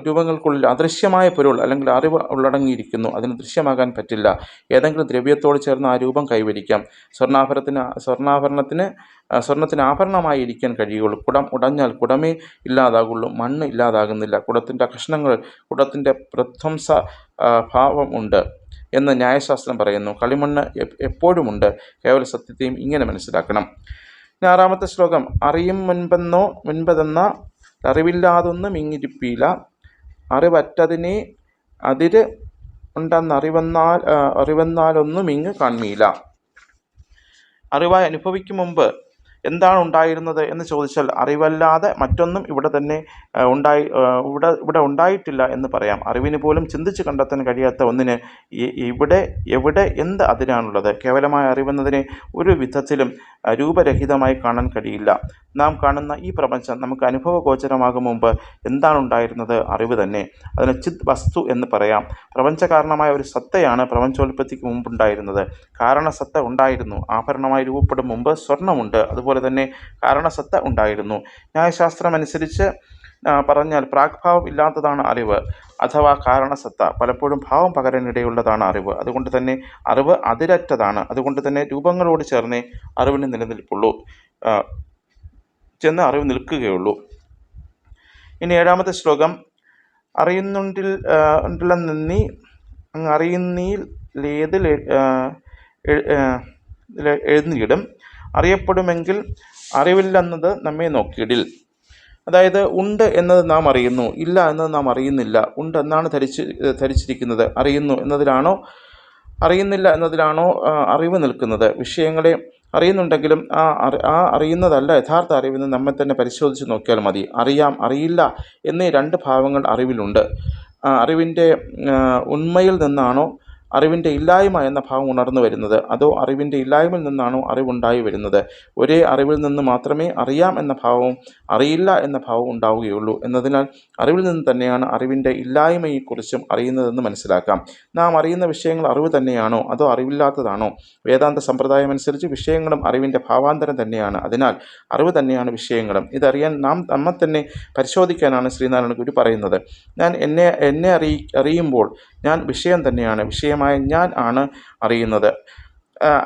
രൂപങ്ങൾക്കുള്ളിൽ അദൃശ്യമായ പൊരുൾ അല്ലെങ്കിൽ അറിവ് ഉള്ളടങ്ങിയിരിക്കുന്നു. അതിന് ദൃശ്യമാകാൻ പറ്റില്ല. ഏതെങ്കിലും ദ്രവ്യത്തോട് ചേർന്ന് ആ രൂപം കൈവരിക്കാം. സ്വർണാഭരണത്തിന് സ്വർണാഭരണത്തിന് സ്വർണത്തിന് ആഭരണമായി ഇരിക്കാൻ കഴിയുള്ളൂ. കുടം ഉടഞ്ഞാൽ കുടമേ ഇല്ലാതാകുള്ളൂ. മണ്ണ് ഇല്ലാതാകുന്നില്ല. കുടത്തിന്റെ കഷ്ണങ്ങൾ കുടത്തിന്റെ പ്രധ്വംസ ഭാവം ഉണ്ട്. എന്ന് ന്യായശാസ്ത്രം പറയുന്നു. കളിമണ്ണ് എപ്പോഴുമുണ്ട്. കേവല സത്യത്തെയും ഇങ്ങനെ മനസ്സിലാക്കണം. ആറാമത്തെ ശ്ലോകം. അറിയും മുൻപെന്നോ മുൻപതെന്ന അറിവില്ലാതൊന്നും ഇങ്ങിരിപ്പീല അറിവറ്റതിനെ അതിര് ഉണ്ടെന്നറിവെന്നാൽ അറിവെന്നാലൊന്നും ഇങ്ങ് കാൺമീല. അറിവായി അനുഭവിക്കും മുമ്പ് എന്താണ് ഉണ്ടായിരുന്നത് എന്ന് ചോദിച്ചാൽ അറിവല്ലാതെ മറ്റൊന്നും ഇവിടെ തന്നെ ഉണ്ടായി ഇവിടെ ഇവിടെ ഉണ്ടായിട്ടില്ല എന്ന് പറയാം. അറിവിന് പോലും ചിന്തിച്ച് കണ്ടെത്താൻ കഴിയാത്ത ഒന്നിന് ഇവിടെ എവിടെ എന്ത് അതിരാണുള്ളത് കേവലമായ അറിവെന്നതിനെ ഒരു വിധത്തിലും രൂപരഹിതമായി കാണാൻ കഴിയില്ല. നാം കാണുന്ന ഈ പ്രപഞ്ചം നമുക്ക് അനുഭവഗോചരമാകും മുമ്പ് എന്താണ് ഉണ്ടായിരുന്നത്? അറിവ് തന്നെ. അതിന് ചിത് വസ്തു എന്ന് പറയാം. പ്രപഞ്ചകാരണമായ ഒരു സത്തയാണ് പ്രപഞ്ചോൽപ്പത്തിക്ക് മുമ്പുണ്ടായിരുന്നത്. കാരണസത്ത ഉണ്ടായിരുന്നു. ആഭരണമായി രൂപപ്പെടും മുമ്പ് സ്വർണമുണ്ട് അതുപോലെ തന്നെ കാരണസത്ത ഉണ്ടായിരുന്നു. ന്യായശാസ്ത്രം അനുസരിച്ച് പറഞ്ഞാൽ പ്രാഗ്ഭാവം ഇല്ലാത്തതാണ് അറിവ് അഥവാ കാരണസത്ത. പലപ്പോഴും ഭാവം പകരാനിടയുള്ളതാണ് അറിവ്. അതുകൊണ്ട് തന്നെ അറിവ് അതിരറ്റതാണ്. അതുകൊണ്ട് തന്നെ രൂപങ്ങളോട് ചേർന്നേ അറിവിന് നിലനിൽപ്പുള്ളൂ. ചെന്ന് അറിവ് നിൽക്കുകയുള്ളൂ. ഇനി ഏഴാമത്തെ ശ്ലോകം. അറിയുന്നുണ്ടിൽ ഉണ്ടില്ല നിന്നി അങ്ങ് അറിയുന്നീൽ ഏതിൽ എഴുന്നിയിടും അറിയപ്പെടുമെങ്കിൽ അറിവില്ലെന്നത് നമ്മെ നോക്കിയിടിൽ. അതായത് ഉണ്ട് എന്നത് നാം അറിയുന്നു ഇല്ല എന്നത് നാം അറിയുന്നില്ല. ഉണ്ട് എന്നാണ് ധരിച്ച് ധരിച്ചിരിക്കുന്നത്. അറിയുന്നു എന്നതിലാണോ? അറിയുന്നില്ല എന്നതിലാണോ അറിവ് നിൽക്കുന്നത്? വിഷയങ്ങളെ അറിയുന്നുണ്ടെങ്കിലും ആ ആ അറിയുന്നതല്ല യഥാർത്ഥ അറിവെന്ന് നമ്മെ തന്നെ പരിശോധിച്ച് നോക്കിയാൽ മതി. അറിയാം അറിയില്ല എന്നീ രണ്ട് ഭാവങ്ങൾ അറിവിലുണ്ട്. അറിവിന്റെ ഉണ്മയിൽ നിന്നാണോ അറിവിന്റെ ഇല്ലായ്മ എന്ന ഭാവം ഉണർന്നു വരുന്നത്. അതോ അറിവിന്റെ ഇല്ലായ്മയിൽ നിന്നാണോ അറിവുണ്ടായി വരുന്നത്? ഒരേ അറിവിൽ നിന്ന് മാത്രമേ അറിയാം എന്ന ഭാവവും അറിയില്ല എന്ന ഭാവവും ഉണ്ടാവുകയുള്ളൂ. എന്നതിനാൽ അറിവിൽ നിന്ന് തന്നെയാണ് അറിവിന്റെ ഇല്ലായ്മയെക്കുറിച്ചും അറിയുന്നതെന്ന് മനസ്സിലാക്കാം. നാം അറിയുന്ന വിഷയങ്ങൾ അറിവ് തന്നെയാണോ? അതോ അറിവില്ലാത്തതാണോ? വേദാന്ത സമ്പ്രദായം അനുസരിച്ച് വിഷയങ്ങളും അറിവിന്റെ ഭാവാന്തരം തന്നെയാണ്. അതിനാൽ അറിവ് തന്നെയാണ് വിഷയങ്ങളും. ഇതറിയാൻ നാം നമ്മെ തന്നെ പരിശോധിക്കാനാണ് ശ്രീനാരായണ ഗുരു പറയുന്നത്. ഞാൻ എന്നെ എന്നെ അറിയി അറിയുമ്പോൾ ഞാൻ വിഷയം തന്നെയാണ് വിഷയമായ ഞാൻ ആണ് അറിയുന്നത്.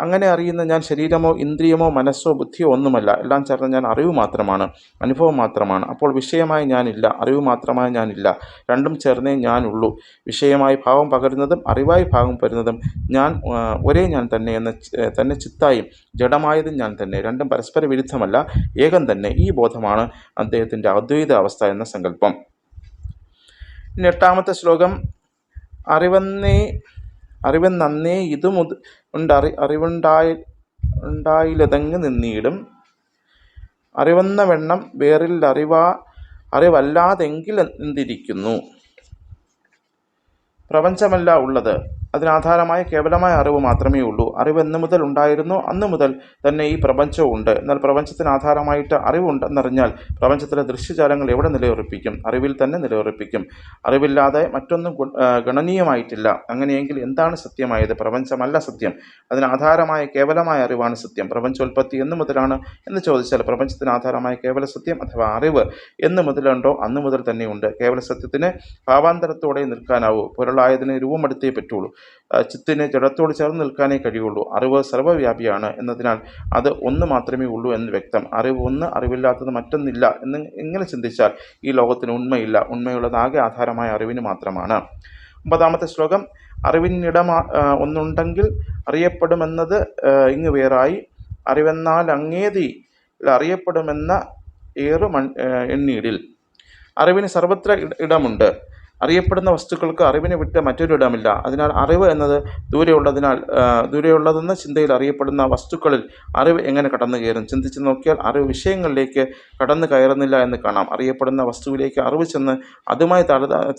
അങ്ങനെ അറിയുന്ന ഞാൻ ശരീരമോ ഇന്ദ്രിയമോ മനസ്സോ ബുദ്ധിയോ ഒന്നുമല്ല. എല്ലാം ചേർന്ന് ഞാൻ അറിവ് മാത്രമാണ് അനുഭവം മാത്രമാണ്. അപ്പോൾ വിഷയമായി ഞാനില്ല അറിവ് മാത്രമായി ഞാനില്ല. രണ്ടും ചേർന്നേ ഞാനുള്ളൂ. വിഷയമായി ഭാവം പകരുന്നതും അറിവായി ഭാവം പകരുന്നതും ഞാൻ ഒരേ ഞാൻ തന്നെ എന്ന തന്നെ ചിത്തായും ജഡമായതും ഞാൻ തന്നെ. രണ്ടും പരസ്പര വിരുദ്ധമല്ല ഏകം തന്നെ. ഈ ബോധമാണ് അദ്ദേഹത്തിന്റെ അദ്വൈത അവസ്ഥ എന്ന സങ്കല്പം. ഇനി എട്ടാമത്തെ ശ്ലോകം. അറിവന്നേ അറിവെന്നന്നേ ഇത് മുത ഉണ്ടറി അറിവുണ്ടായി ഉണ്ടായിലതങ്ങ് നിന്നീടും. അറിവെന്ന വെണ്ണം വേറിൽ അറിവാ അറിവല്ലാതെങ്കിൽ എന്തിരിക്കുന്നു? പ്രപഞ്ചമല്ല ഉള്ളത്. അതിനാധാരമായ കേവലമായ അറിവ് മാത്രമേ ഉള്ളൂ. അറിവ് എന്ന് മുതൽ ഉണ്ടായിരുന്നോ അന്ന് മുതൽ തന്നെ ഈ പ്രപഞ്ചവും ഉണ്ട്. എന്നാൽ പ്രപഞ്ചത്തിന് ആധാരമായിട്ട് അറിവുണ്ടെന്നറിഞ്ഞാൽ പ്രപഞ്ചത്തിലെ ദൃശ്യജാലങ്ങൾ എവിടെ നിലയുറപ്പിക്കും? അറിവിൽ തന്നെ നിലയുറപ്പിക്കും. അറിവില്ലാതെ മറ്റൊന്നും ഗണനീയമായിട്ടില്ല. അങ്ങനെയെങ്കിൽ എന്താണ് സത്യമായത്? പ്രപഞ്ചമല്ല സത്യം. അതിനാധാരമായ കേവലമായ അറിവാണ് സത്യം. പ്രപഞ്ചോൽപ്പത്തി എന്ന് മുതലാണ് എന്ന് ചോദിച്ചാൽ പ്രപഞ്ചത്തിന് ആധാരമായ കേവല സത്യം അഥവാ അറിവ് എന്ന് മുതലുണ്ടോ അന്ന് മുതൽ തന്നെയുണ്ട്. കേവല സത്യത്തിന് ഭാവാന്തരത്തോടെ നിൽക്കാനാവൂ. പൊരുളായതിന് രൂപമെടുത്തേ പറ്റുള്ളൂ. ചിത്തിന് ജഡത്തോട് ചേർന്ന് നിൽക്കാനേ കഴിയുള്ളൂ. അറിവ് സർവവ്യാപിയാണ് എന്നതിനാൽ അത് ഒന്ന് മാത്രമേ ഉള്ളൂ എന്ന് വ്യക്തം. അറിവ് ഒന്ന് അറിവില്ലാത്തത് മറ്റൊന്നില്ല എന്ന് എങ്ങനെ ചിന്തിച്ചാൽ ഈ ലോകത്തിന് ഉണ്മയില്ല. ഉണ്മയുള്ളത് ആകെ ആധാരമായ അറിവിന് മാത്രമാണ്. ഒമ്പതാമത്തെ ശ്ലോകം അറിവിനിടമാ ഒന്നുണ്ടെങ്കിൽ അറിയപ്പെടുമെന്നത് ഇങ്ങ് വേറായി. അറിവെന്നാൽ അങ്ങേതി അറിയപ്പെടുമെന്ന ഏറു മൺ എണ്ണീടിൽ അറിവിന് സർവത്ര ഇടമുണ്ട്. അറിയപ്പെടുന്ന വസ്തുക്കൾക്ക് അറിവിനെ വിട്ട് മറ്റൊരു ഇടമില്ല. അതിനാൽ അറിവ് എന്നത് ദൂരെയുള്ളതിനാൽ ദൂരെയുള്ളതെന്ന ചിന്തയിൽ അറിയപ്പെടുന്ന വസ്തുക്കളിൽ അറിവ് എങ്ങനെ കടന്നു കയറും? ചിന്തിച്ച് നോക്കിയാൽ അറിവ് വിഷയങ്ങളിലേക്ക് കടന്നു കയറുന്നില്ല എന്ന് കാണാം. അറിയപ്പെടുന്ന വസ്തുവിലേക്ക് അറിവ് ചെന്ന് അതുമായി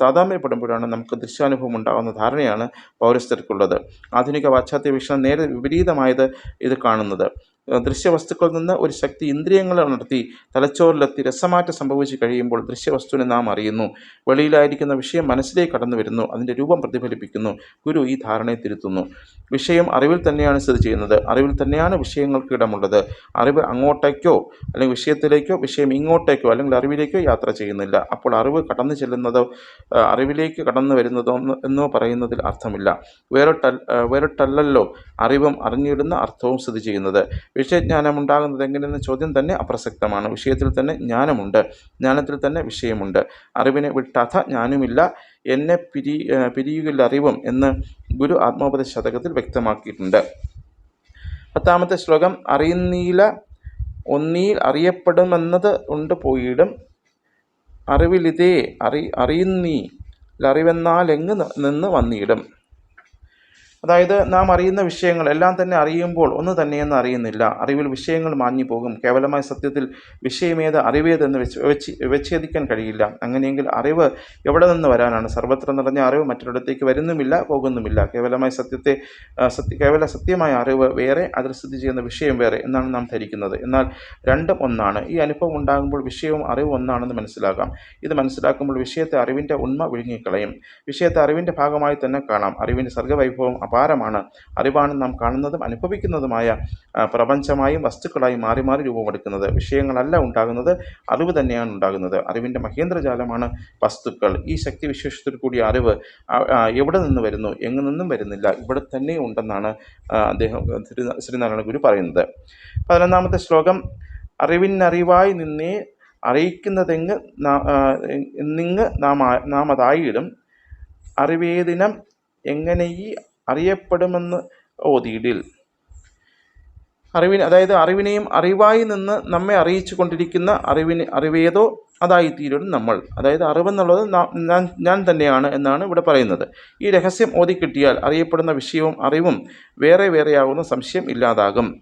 താതാമ്യപ്പെടുമ്പോഴാണ് നമുക്ക് ദൃശ്യാനുഭവം ഉണ്ടാകുന്ന ധാരണയാണ് പൗരസ്ഥർക്കുള്ളത് ആധുനിക പാശ്ചാത്യ വീക്ഷണം നേരെ വിപരീതമായത് ഇത് കാണുന്നത്. ദൃശ്യവസ്തുക്കളിൽ നിന്ന് ഒരു ശക്തി ഇന്ദ്രിയങ്ങളെ ഉണർത്തി തലച്ചോറിലെത്തി രസമാറ്റം സംഭവിച്ചു കഴിയുമ്പോൾ ദൃശ്യവസ്തുവിനെ നാം അറിയുന്നു. വെളിയിലായിരിക്കുന്ന വിഷയം മനസ്സിലേക്ക് കടന്നു വരുന്നു. അതിന്റെ രൂപം പ്രതിഫലിപ്പിക്കുന്നു. ഗുരു ഈ ധാരണയെ തിരുത്തുന്നു. വിഷയം അറിവിൽ തന്നെയാണ് സ്ഥിതി ചെയ്യുന്നത്. അറിവിൽ തന്നെയാണ് വിഷയങ്ങൾക്ക് ഇടമുള്ളത്. അറിവ് അങ്ങോട്ടേക്കോ അല്ലെങ്കിൽ വിഷയത്തിലേക്കോ വിഷയം ഇങ്ങോട്ടേക്കോ അല്ലെങ്കിൽ അറിവിലേക്കോ യാത്ര ചെയ്യുന്നില്ല. അപ്പോൾ അറിവ് കടന്നു ചെല്ലുന്നതോ അറിവിലേക്ക് കടന്നു വരുന്നതോ എന്നോ പറയുന്നതിൽ അർത്ഥമില്ല. വേറിട്ട വേറിട്ടല്ലല്ലോ അറിവും അറിഞ്ഞിടുന്ന അർത്ഥവും സ്ഥിതി ചെയ്യുന്നത്. വിഷയജ്ഞാനം ഉണ്ടാകുന്നത് എങ്ങനെയെന്ന ചോദ്യം തന്നെ അപ്രസക്തമാണ്. വിഷയത്തിൽ തന്നെ ജ്ഞാനമുണ്ട്. ജ്ഞാനത്തിൽ തന്നെ വിഷയമുണ്ട്. അറിവിനെ വിട്ടഥ ഞാനുമില്ല എന്നെ പിരി പിരിയുകില്ല അറിവും എന്ന് ഗുരു ആത്മോപദേശ ശതകത്തിൽ വ്യക്തമാക്കിയിട്ടുണ്ട്. പത്താമത്തെ ശ്ലോകം അറിയുന്നീല ഒന്നീ അറിയപ്പെടുമെന്നത് ഉണ്ട് പോയിടും. അറിവിലിതേ അറി അറിയുന്നീ അറിവെന്നാൽ എങ്ങ് നിന്ന് വന്നിടും. അതായത് നാം അറിയുന്ന വിഷയങ്ങൾ എല്ലാം തന്നെ അറിയുമ്പോൾ ഒന്ന് തന്നെയെന്ന് അറിയുന്നില്ല. അറിവിൽ വിഷയങ്ങൾ മാഞ്ഞു പോകും. കേവലമായ സത്യത്തിൽ വിഷയമേത് അറിവേതെന്ന് വെച്ച് വെച്ച് വിച്ഛേദിക്കാൻ കഴിയില്ല. അങ്ങനെയെങ്കിൽ അറിവ് എവിടെ നിന്ന് വരാനാണ്? സർവത്ര നിറഞ്ഞ അറിവ് മറ്റൊരിടത്തേക്ക് വരുന്നുമില്ല പോകുന്നുമില്ല. കേവലമായ സത്യത്തെ സത്യ കേവല സത്യമായ അറിവ് വേറെ അതിൽ സ്ഥിതി ചെയ്യുന്ന വിഷയം വേറെ എന്നാണ് നാം ധരിക്കുന്നത്. എന്നാൽ രണ്ടും ഒന്നാണ്. ഈ അനുഭവം ഉണ്ടാകുമ്പോൾ വിഷയവും അറിവും ഒന്നാണെന്ന് മനസ്സിലാക്കാം. ഇത് മനസ്സിലാക്കുമ്പോൾ വിഷയത്തെ അറിവിന്റെ ഉണ്മ വിഴുങ്ങിക്കളയും. വിഷയത്തെ അറിവിന്റെ ഭാഗമായി തന്നെ കാണാം. അറിവിന്റെ സർഗവൈഭവം അപാരമാണ്. അറിവാണ് നാം കാണുന്നതും അനുഭവിക്കുന്നതുമായ പ്രപഞ്ചമായും വസ്തുക്കളായും മാറി മാറി രൂപമെടുക്കുന്നത്. വിഷയങ്ങളല്ല ഉണ്ടാകുന്നത് അറിവ് തന്നെയാണ് ഉണ്ടാകുന്നത്. അറിവിന്റെ മഹേന്ദ്രജാലമാണ് വസ്തുക്കൾ. ഈ ശക്തി വിശേഷത്തിൽ കൂടിയ അറിവ് എവിടെ നിന്ന് വരുന്നു എങ്ങു നിന്നും വരുന്നില്ല ഇവിടെ തന്നെ ഉണ്ടെന്നാണ് അദ്ദേഹം ശ്രീ ശ്രീനാരായണ ഗുരു പറയുന്നത്. പതിനൊന്നാമത്തെ ശ്ലോകം അറിവിനറിവായി നിന്നേ അറിയിക്കുന്നതെങ്ങ് നിങ്ങ് നാം നാം അതായിടും അറിവേദിനം എങ്ങനെ ഈ അറിയപ്പെടുമെന്ന് ഓതിയിടിൽ. അറിവിന് അതായത് അറിവിനെയും അറിവായി നിന്ന് നമ്മെ അറിയിച്ചു കൊണ്ടിരിക്കുന്ന അറിവിന് അറിവേതോ അതായിത്തീരും നമ്മൾ. അതായത് അറിവെന്നുള്ളത് ഞാൻ ഞാൻ തന്നെയാണ് എന്നാണ് ഇവിടെ പറയുന്നത്. ഈ രഹസ്യം ഓതിക്കിട്ടിയാൽ അറിയപ്പെടുന്ന വിഷയവും അറിവും വേറെ വേറെയാകുന്ന സംശയം ഇല്ലാതാകും.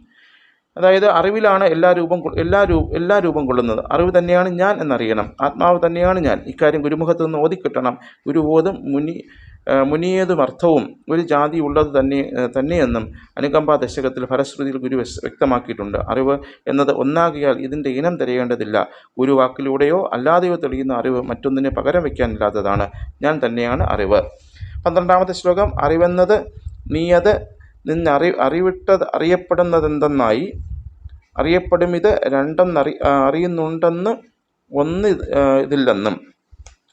അതായത് അറിവിലാണ് എല്ലാ രൂപം എല്ലാ രൂ എല്ലാ രൂപം കൊള്ളുന്നത്. അറിവ് തന്നെയാണ് ഞാൻ എന്നറിയണം. ആത്മാവ് തന്നെയാണ് ഞാൻ. ഇക്കാര്യം ഗുരുമുഖത്ത് നിന്ന് ഓതിക്കിട്ടണം. ഗുരുബോധം മുനി മുനിയേതും അർത്ഥവും ഒരു ജാതി ഉള്ളത് തന്നെ തന്നെയെന്നും അനുകമ്പ ദശകത്തിൽ ഫലശ്രുതിയിൽ ഗുരു വ്യക്തമാക്കിയിട്ടുണ്ട്. അറിവ് എന്നത് ഒന്നാകിയാൽ ഇതിന്റെ ഇനം തിരയേണ്ടതില്ല. ഗുരുവാക്കിലൂടെയോ അല്ലാതെയോ തെളിയുന്ന അറിവ് മറ്റൊന്നിനെ പകരം വയ്ക്കാനില്ലാത്തതാണ്. ഞാൻ തന്നെയാണ് അറിവ്. പന്ത്രണ്ടാമത്തെ ശ്ലോകം അറിവെന്നത് നീയത് നിന്നറി അറിവിട്ടത് അറിയപ്പെടുന്നതെന്തെന്നായി? അറിയപ്പെടും ഇത് രണ്ടെന്നറി അറിയുന്നുണ്ടെന്ന് ഒന്ന് ഇതില്ലെന്നും.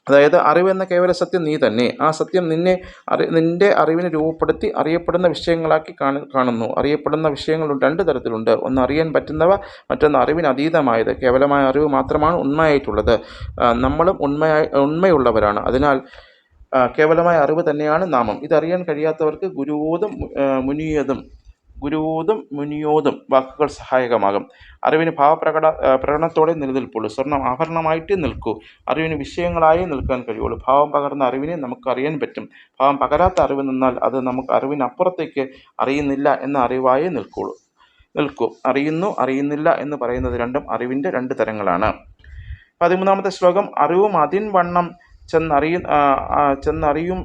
അതായത് അറിവ് എന്ന കേവല സത്യം നീ തന്നെ. ആ സത്യം നിന്നെ അറി നിന്റെ അറിവിനെ രൂപപ്പെടുത്തി അറിയപ്പെടുന്ന വിഷയങ്ങളാക്കി കാണു കാണുന്നു. അറിയപ്പെടുന്ന വിഷയങ്ങൾ രണ്ട് തരത്തിലുണ്ട്. ഒന്ന് അറിയാൻ പറ്റുന്നവ മറ്റൊന്ന് അറിവിന് അതീതമായത്. കേവലമായ അറിവ് മാത്രമാണ് ഉണ്മയായിട്ടുള്ളത് നമ്മളും ഉണ്മയായി ഉണ്മയുള്ളവരാണ് അതിനാൽ കേവലമായ അറിവ് തന്നെയാണ് നാമം. ഇതറിയാൻ കഴിയാത്തവർക്ക് ഗുരുവോതും മുനിയതും ഗുരുവോതും മുനിയോതും വാക്കുകൾ സഹായകമാകും. അറിവിന് ഭാവപ്രകട പ്രകടനത്തോടെ നിലനിൽപ്പുള്ളൂ. സ്വർണം ആഭരണമായിട്ട് നിൽക്കൂ. അറിവിന് വിഷയങ്ങളായി നിൽക്കാൻ കഴിയുള്ളൂ. ഭാവം പകർന്ന അറിവിനെ നമുക്ക് അറിയാൻ പറ്റും. ഭാവം പകരാത്ത അറിവ് നിന്നാൽ അത് നമുക്ക് അറിവിനപ്പുറത്തേക്ക് അറിയുന്നില്ല എന്ന അറിവായി നിൽക്കുള്ളൂ. നിൽക്കൂ. അറിയുന്നു അറിയുന്നില്ല എന്ന് പറയുന്നത് രണ്ടും അറിവിന്റെ രണ്ട് തരങ്ങളാണ്. പതിമൂന്നാമത്തെ ശ്ലോകം അറിവും അതിൻ വണ്ണം ചെന്നറിയ ചെന്നറിയും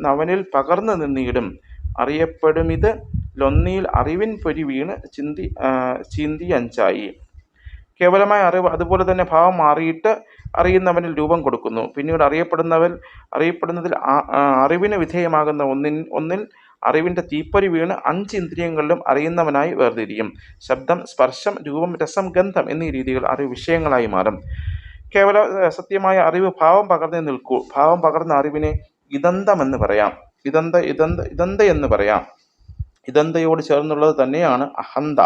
നവനിൽ പകർന്നു നിന്നിടും. അറിയപ്പെടുമിത് ലൊന്നിയിൽ അറിവിൻ പൊരി വീണ് ചിന്തി ചിന്തി അഞ്ചായി. കേവലമായ അറിവ് അതുപോലെ തന്നെ ഭാവം മാറിയിട്ട് അറിയുന്നവനിൽ രൂപം കൊടുക്കുന്നു. പിന്നീട് അറിയപ്പെടുന്നവൻ അറിയപ്പെടുന്നതിൽ അറിവിന് വിധേയമാകുന്ന ഒന്നിൻ ഒന്നിൽ അറിവിന്റെ തീപ്പൊരി വീണ് അഞ്ച് ഇന്ദ്രിയങ്ങളിലും അറിയുന്നവനായി വേർതിരിയും. ശബ്ദം സ്പർശം രൂപം രസം ഗന്ധം എന്നീ രീതികൾ അറിവ് വിഷയങ്ങളായി മാറും. കേവല സത്യമായ അറിവ് ഭാവം പകർന്നേ നിൽക്കൂ. ഭാവം പകർന്ന അറിവിനെ ഇതന്തമെന്ന് പറയാം. ഇതന്ത ഇതന്ത ഇതന്ത എന്ന് പറയാം. ഇതന്തയോട് ചേർന്നുള്ളത് തന്നെയാണ് അഹന്ത.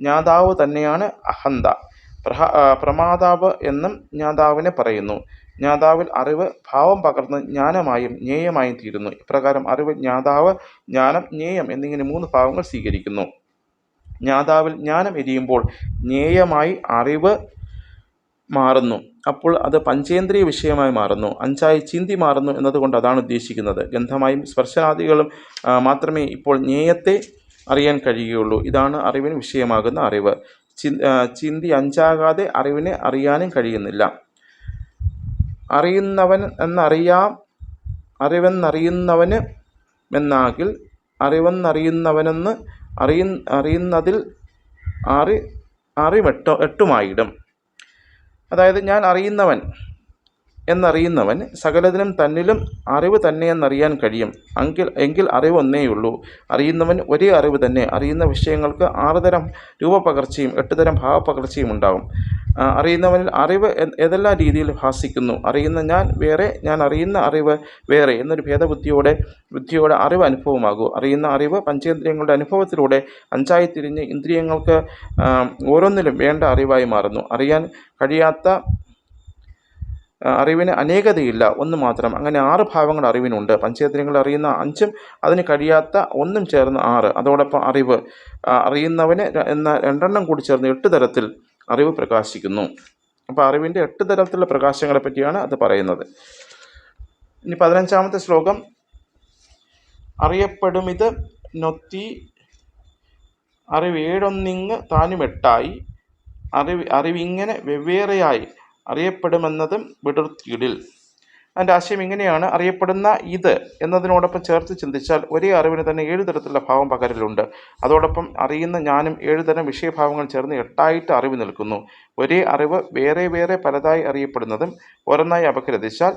ജ്ഞാതാവ് തന്നെയാണ് അഹന്ത. പ്രഹ പ്രമാതാവ് എന്നും ജ്ഞാതാവിനെ പറയുന്നു. ജ്ഞാതാവിൽ അറിവ് ഭാവം പകർന്ന് ജ്ഞാനമായും ജ്ഞേയമായും തീരുന്നു. ഇപ്രകാരം അറിവ് ജ്ഞാതാവ് ജ്ഞാനം ജ്ഞേയം എന്നിങ്ങനെ മൂന്ന് ഭാവങ്ങൾ സ്വീകരിക്കുന്നു. ജ്ഞാതാവിൽ ജ്ഞാനം എരിയുമ്പോൾ ജ്ഞേയമായി അറിവ് മാറുന്നു. അപ്പോൾ അത് പഞ്ചേന്ദ്രിയ വിഷയമായി മാറുന്നു. അഞ്ചായി ചിന്തി മാറുന്നു എന്നതുകൊണ്ട് അതാണ് ഉദ്ദേശിക്കുന്നത്. ഗന്ധമായും സ്പർശനാദികളും മാത്രമേ ഇപ്പോൾ ജ്ഞേയത്തെ അറിയാൻ കഴിയുകയുള്ളൂ. ഇതാണ് അറിവിന് വിഷയമാകുന്ന അറിവ്. ചിന്തി അഞ്ചാകാതെ അറിവിനെ അറിയാനും കഴിയുന്നില്ല. അറിയുന്നവൻ എന്നറിയാം അറിവെന്നറിയുന്നവന് എന്നാകിൽ അറിവെന്നറിയുന്നവനെന്ന് അറിയ അറിയുന്നതിൽ അറി അറിവെട്ടോ എട്ടുമായിടും. അതായത് ഞാൻ അറിയുന്നവൻ. എന്നറിയുന്നവൻ സകലതിനും തന്നിലും അറിവ് തന്നെയെന്നറിയാൻ കഴിയും. എങ്കിൽ എങ്കിൽ അറിവൊന്നേയുള്ളൂ അറിയുന്നവൻ ഒരേ അറിവ് തന്നെ. അറിയുന്ന വിഷയങ്ങൾക്ക് ആറ് തരം രൂപപകർച്ചയും എട്ട് തരം ഭാവപകർച്ചയും ഉണ്ടാകും അറിയുന്നവനിൽ അറിവ് ഏതെല്ലാം രീതിയിൽ ഭാസിക്കുന്നു? അറിയുന്ന ഞാൻ വേറെ ഞാൻ അറിയുന്ന അറിവ് വേറെ എന്നൊരു ഭേദബുദ്ധിയോടെ ബുദ്ധിയോടെ അറിവ് അനുഭവമാകൂ. അറിയുന്ന അറിവ് പഞ്ചേന്ദ്രിയങ്ങളുടെ അനുഭവത്തിലൂടെ അഞ്ചായി തിരിഞ്ഞ് ഇന്ദ്രിയങ്ങൾക്ക് ഓരോന്നിലും വേണ്ട അറിവായി മാറുന്നു. അറിയാൻ കഴിയാത്ത അറിവിന് അനേകതയില്ല. ഒന്ന് മാത്രം. അങ്ങനെ ആറ് ഭാവങ്ങൾ അറിവിനുണ്ട്. പഞ്ചേന്ദ്രിയങ്ങൾ അറിയുന്ന അഞ്ചും അതിന് കഴിയാത്ത ഒന്നും ചേർന്ന് ആറ്. അതോടൊപ്പം അറിവ്. അറിയുന്നവന് എന്ന രണ്ടെണ്ണം കൂടി ചേർന്ന് എട്ട് തരത്തിൽ അറിവ് പ്രകാശിക്കുന്നു. അപ്പോൾ അറിവിന്റെ എട്ട് തരത്തിലുള്ള പ്രകാശങ്ങളെ പറ്റിയാണ് അത് പറയുന്നത്. ഇനി പതിനഞ്ചാമത്തെ ശ്ലോകം. അറിയപ്പെടുമിത് നൊത്തി അറിവേഴൊന്നിങ്ങ് താനും എട്ടായി അറിവ് അറിവിങ്ങനെ വെവ്വേറെയായി. അറിയപ്പെടുമെന്നതും വിടർത്തിയിടിൽ. അതിന്റെ ആശയം ഇങ്ങനെയാണ് അറിയപ്പെടുന്ന ഇത് എന്നതിനോടൊപ്പം ചേർത്ത് ചിന്തിച്ചാൽ ഒരേ അറിവിന് തന്നെ ഏഴ് തരത്തിലുള്ള ഭാവം പകരലുണ്ട്. അതോടൊപ്പം അറിയുന്ന ഞാനും ഏഴ് തരം വിഷയഭാവങ്ങൾ ചേർന്ന് എട്ടായിട്ട് അറിവ് നിൽക്കുന്നു. ഒരേ അറിവ് വേറെ വേറെ പലതായി അറിയപ്പെടുന്നതും ഓരോന്നായി അപഗ്രഥിച്ചാൽ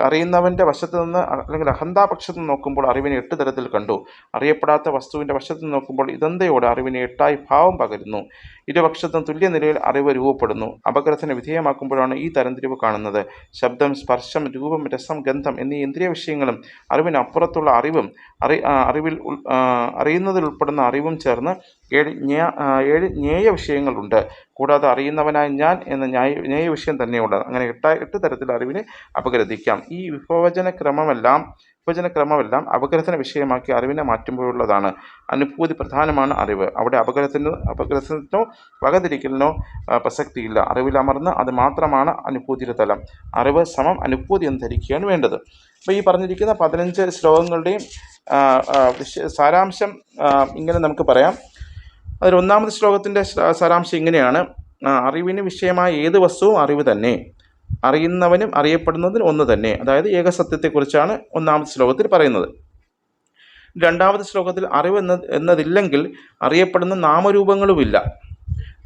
അറിയുന്നവന്റെ വശത്ത് നിന്ന് അല്ലെങ്കിൽ അഹന്താപക്ഷത്ത് നിന്ന് നോക്കുമ്പോൾ അറിവിനെ എട്ട് തരത്തിൽ കണ്ടു. അറിയപ്പെടാത്ത വസ്തുവിന്റെ വശത്ത് നിന്ന് നോക്കുമ്പോൾ ഇതന്തയോടെ അറിവിനെ എട്ടായി ഭാവം പകരുന്നു. ഇരുപക്ഷത്തും തുല്യ നിലയിൽ അറിവ് രൂപപ്പെടുന്നു. അപഗ്രഥന വിധേയമാക്കുമ്പോഴാണ് ഈ തരംതിരിവ് കാണുന്നത്. ശബ്ദം സ്പർശം രൂപം രസം ഗന്ധം എന്നീ ഇന്ദ്രിയ വിഷയങ്ങളും അറിവിനപ്പുറത്തുള്ള അറിവും അറി അറിവിൽ ഉൾപ്പെടുന്ന അറിവും ചേർന്ന് ഏഴ് ജ്ഞാ ഏഴ് ജ്ഞേയ വിഷയങ്ങളുണ്ട്. കൂടാതെ അറിയുന്നവനായ ഞാൻ എന്ന ന്യായ ജ്ഞേയ വിഷയം തന്നെയുണ്ട്. അങ്ങനെ എട്ട എട്ട് തരത്തിൽ അറിവിനെ അപഗ്രഥിക്കാം. ഈ വിഭവചന ക്രമമെല്ലാം വിഭജന ക്രമമെല്ലാം അപഗ്രഥന വിഷയമാക്കി അറിവിനെ മാറ്റുമ്പോഴുള്ളതാണ്. അനുഭൂതി പ്രധാനമാണ് അറിവ്. അവിടെ അപഗ്രഥനോ അപഗ്രഥനത്തിനോ വകതിരിക്കലിനോ പ്രസക്തിയില്ല. അറിവിലമർന്ന് അത് മാത്രമാണ് അനുഭൂതിയുടെ തലം. അറിവ് സമം അനുഭൂതി എന്ന് ധരിക്കുകയാണ് വേണ്ടത്. അപ്പോൾ ഈ പറഞ്ഞിരിക്കുന്ന പതിനഞ്ച് ശ്ലോകങ്ങളുടെയും സാരാംശം ഇങ്ങനെ നമുക്ക് പറയാം. അതിൽ ഒന്നാമത് ശ്ലോകത്തിന്റെ സാരാംശം ഇങ്ങനെയാണ്. അറിവിന് വിഷയമായ ഏത് വസ്തുവും അറിവ് തന്നെ. അറിയുന്നവനും അറിയപ്പെടുന്നതിനും ഒന്ന് തന്നെ. അതായത് ഏകസത്യത്തെക്കുറിച്ചാണ് ഒന്നാമത് ശ്ലോകത്തിൽ പറയുന്നത്. രണ്ടാമത് ശ്ലോകത്തിൽ അറിവ് എന്ന എന്നതില്ലെങ്കിൽ അറിയപ്പെടുന്ന നാമരൂപങ്ങളുമില്ല.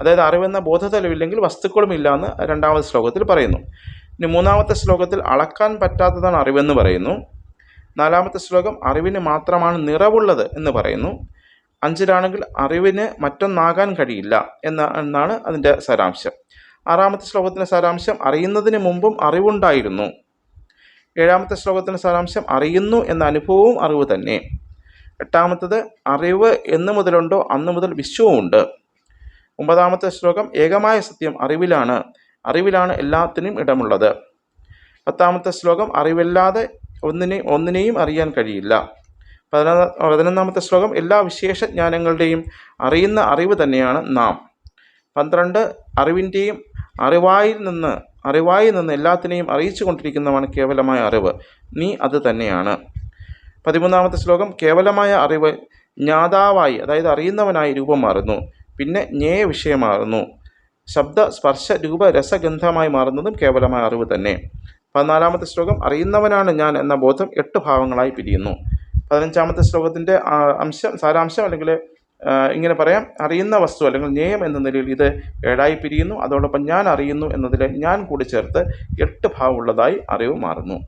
അതായത് അറിവെന്ന ബോധതലമില്ലെങ്കിൽ വസ്തുക്കളുമില്ല എന്ന് രണ്ടാമത് ശ്ലോകത്തിൽ പറയുന്നു. ഇനി മൂന്നാമത്തെ ശ്ലോകത്തിൽ അളക്കാൻ പറ്റാത്തതാണ് അറിവെന്ന് പറയുന്നു. നാലാമത്തെ ശ്ലോകം അറിവിന് മാത്രമാണ് നിറവുള്ളത് എന്ന് പറയുന്നു. അഞ്ചിലാണെങ്കിൽ അറിവിന് മറ്റൊന്നാകാൻ കഴിയില്ല എന്ന എന്നാണ് അതിന്റെ സാരാംശം. ആറാമത്തെ ശ്ലോകത്തിന്റെ സാരാംശം അറിയുന്നതിന് മുമ്പും അറിവുണ്ടായിരുന്നു ഏഴാമത്തെ ശ്ലോകത്തിന്റെ സാരാംശം അറിയുന്നു എന്ന അനുഭവവും അറിവ് തന്നെ എട്ടാമത്തത് അറിവ് എന്ന് മുതലുണ്ടോ അന്ന് മുതൽ വിശ്വവുമുണ്ട് ഒമ്പതാമത്തെ ശ്ലോകം ഏകമായ സത്യം അറിവിലാണ് അറിവിലാണ് എല്ലാത്തിനും ഇടമുള്ളത്. പത്താമത്തെ ശ്ലോകം അറിവില്ലാതെ ഒന്നിനെ ഒന്നിനെയും അറിയാൻ കഴിയില്ല. പതിനൊന്ന് പതിനൊന്നാമത്തെ ശ്ലോകം എല്ലാ വിശേഷജ്ഞാനങ്ങളുടെയും അറിയുന്ന അറിവ് തന്നെയാണ് നാം. പന്ത്രണ്ട് അറിവിന്റെയും അറിവായിൽ നിന്ന് അറിവായി നിന്ന് എല്ലാത്തിനെയും അറിയിച്ചു കൊണ്ടിരിക്കുന്നതാണ് കേവലമായ അറിവ്. നീ അത് തന്നെയാണ്. പതിമൂന്നാമത്തെ ശ്ലോകം കേവലമായ അറിവ് ജ്ഞാതാവായി അതായത് അറിയുന്നവനായി രൂപം മാറുന്നു. പിന്നെ ജ്ഞേയ വിഷയമാകുന്നു ശബ്ദ സ്പർശ രൂപ രസഗന്ധമായി മാറുന്നതും കേവലമായ അറിവ് തന്നെ. പതിനാലാമത്തെ ശ്ലോകം അറിയുന്നവനാണ് ഞാൻ എന്ന ബോധം എട്ട് ഭാവങ്ങളായി പിരിയുന്നു. പതിനഞ്ചാമത്തെ ശ്ലോകത്തിന്റെ അംശം സാരാംശം അല്ലെങ്കിൽ ഇങ്ങനെ പറയാം അറിയുന്ന വസ്തു അല്ലെങ്കിൽ ജ്ഞേയം എന്ന നിലയിൽ ഇത് ഏഴായി പിരിയുന്നു. അതോടൊപ്പം ഞാൻ അറിയുന്നു എന്നതിൽ ഞാൻ കൂടി ചേർത്ത് എട്ട് ഭാവമുള്ളതായി അറിവ് മാറുന്നു.